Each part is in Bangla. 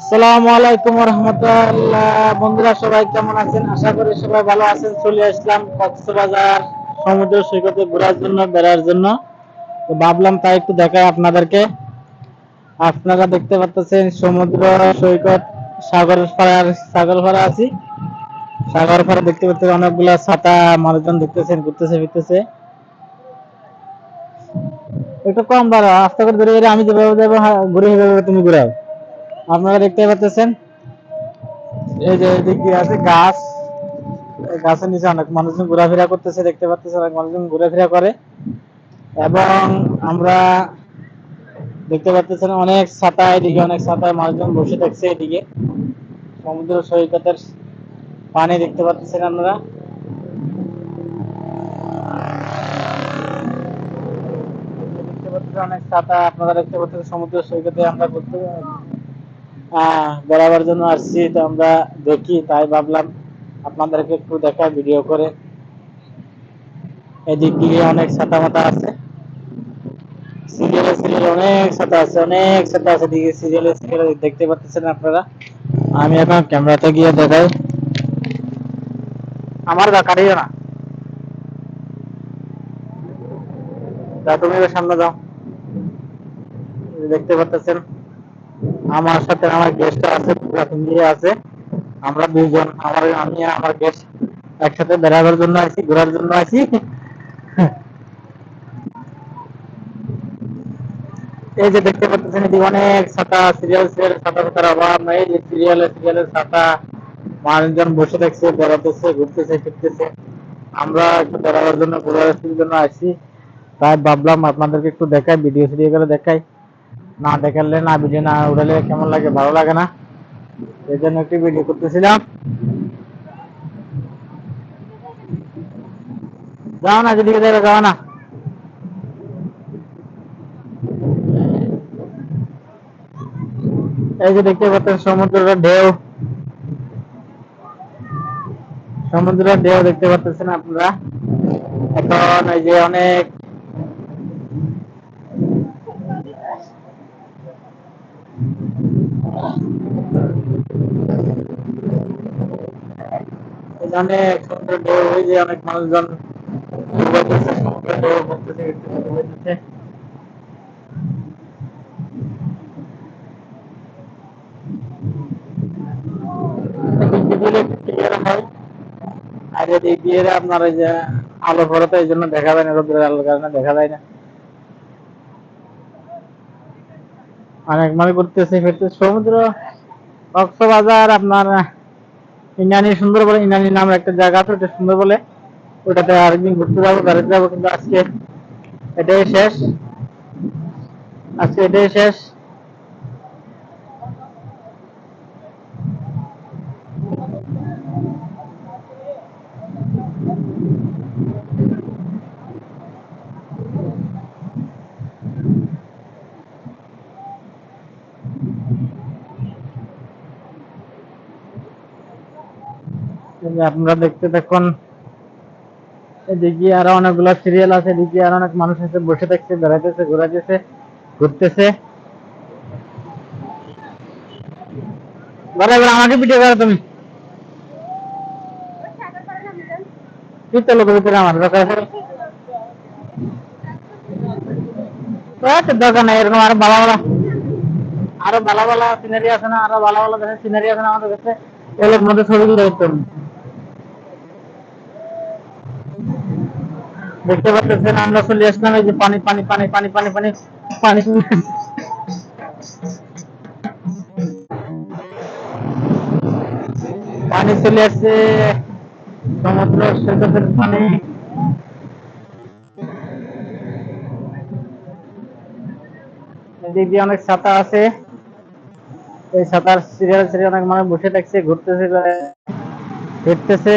আসসালামু আলাইকুম রহমতুল্লাহ বন্ধুরা সবাই কেমন আছেন? আশা করি সবাই ভালো আছেন। চলে আসলাম কক্সবাজার সমুদ্র সৈকতে ঘোরার জন্য বেড়ার জন্য। তো ভাবলাম তাই একটু দেখাই আপনাদেরকে। আপনারা দেখতে পাচ্ছেন সমুদ্র সৈকত সাগর পাড়ার সাগর পাড়া আছি। সাগর পাড়া দেখতে পাচ্ছেন অনেকগুলা ছাতা মানুষজন দেখতেছেন ঘুরতেছে ফিরতেছে। একটু কম বাড়া আস্তে করে ধরে ধরে আমি যেভাবে যাব হ্যাঁ, ঘুরে সেভাবে তুমি ঘুরাও। আপনারা দেখতে পাচ্ছেন? এই যে এদিক দিয়ে আছে গাছ। গাছের নিচে অনেক মানুষজন ঘোরাফেরা করতেছে, দেখতে পাচ্ছেন অনেক মানুষজন ঘোরাফেরা করে। এবং আমরা দেখতে পাচ্ছেন অনেক ছাতা এদিকে, অনেক ছাতায় মানুষজন বসে থাকছে এদিকে। সমুদ্র সৈকতের পানি দেখতে পাচ্ছেন আমরা দেখতে পাচ্ছেন অনেক ছাতা, আপনারা দেখতে পাচ্ছেন সমুদ্র সৈকতে আমরা ঘুরতে বেড়াবার জন্য আসছি, তো আমরা দেখি, তাই ভাবলাম আপনাদেরকে একটু দেখা ভিডিও করে। এদিক দিয়ে অনেক ছাতা মাতা আছে। সিরিয়ালে সিরিয়ালে অনেক ছাতা আছে, অনেক ছাতা আছে। দিকে সিরিয়ালে সিরিয়ালে দেখতে পাচ্ছেন আপনারা। আমি এখন ক্যামেরাতে গিয়ে দেখাই। আমার দা না। তুমি সামনে যাও। দেখতে পাচ্ছেন আমার সাথে আমার গেস্ট আছে ফ্যামিলি আছে। আমরা দুইজন আমার, আমি আমার গেস্ট একসাথে বেড়াবার জন্য আছি ঘোরার জন্য আছি এই যে দেখতে পাচ্ছেন এদিকে অনেক ছাতা সিরিয়াল সিরিয়াল ছাতা ছাতার অভাব নাই যে সিরিয়ালে সিরিয়ালে ছাতা। মানুষজন বসে থাকছে বেড়াতেছে, ঘুরতেছে, ফিরতেছে। আমরা একটু বেড়াবার জন্য, ঘোরার জন্য আসি তাই ভাবলাম আপনাদেরকে একটু দেখাই ভিডিও সিডিও করে দেখাই। না দেখালে, না ভিডিও না উঠালে কেমন লাগে? ভালো লাগে না? এই জন্য একটু ভিডিও করতেছিলাম। যাও না যেদিকে যাবে যাও না। এই যে দেখতে পাচ্ছেন সমুদ্রের ঢেউ। সমুদ্রের ঢেউ দেখতে পাচ্ছেন আপনারা। এখন এই যে অনেক এখানে ঢেউ হয়ে যে অনেক মানুষজন আপনার এই যে আলো এই জন্য দেখা যায় না, রোদ্রের আলোর কারণে দেখা যায় না। অনেক মানে করতেছে সমুদ্র। কক্সবাজার আপনার ইনানি সুন্দর বলে ইনানি নামের একটা জায়গা আছে, ওটা সুন্দর বলে ওটাতে আরেকদিন ঘুরতে যাব বেড়াতে যাব, কিন্তু আজকে এটাই শেষ। আজকে এটাই শেষ। আপনারা দেখতে এদিকে আরও অনেকগুলো সিরিয়াল আছে, এদিকে আরও অনেক মানুষ আছে, বসে থাকছে, বেড়াইতেছে, ঘোরাইতেছে, ঘুরতেছে। আমাকে তুমি। আমার দরকার নাই, এরকম আরও ভালো ভালো সিনারি আছে না, আরও ভালো ভালো সিনারি আছে না আমাদের কাছে। এগুলোর মধ্যে দেখতে পাচ্ছেন, আমরা চলে আসলাম, এই যে পানি পানি পানি পানি পানি পানি পানি। পানি চলে আসছে, সমুদ্র সৈকতের পানি। এদিক অনেক ছাতা আছে। এই ছাতার সিরিয়াল সিরিয়াল অনেক মানুষ বসে থাকছে, ঘুরতেছে ফিরতেছে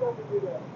জানি যে আমাদের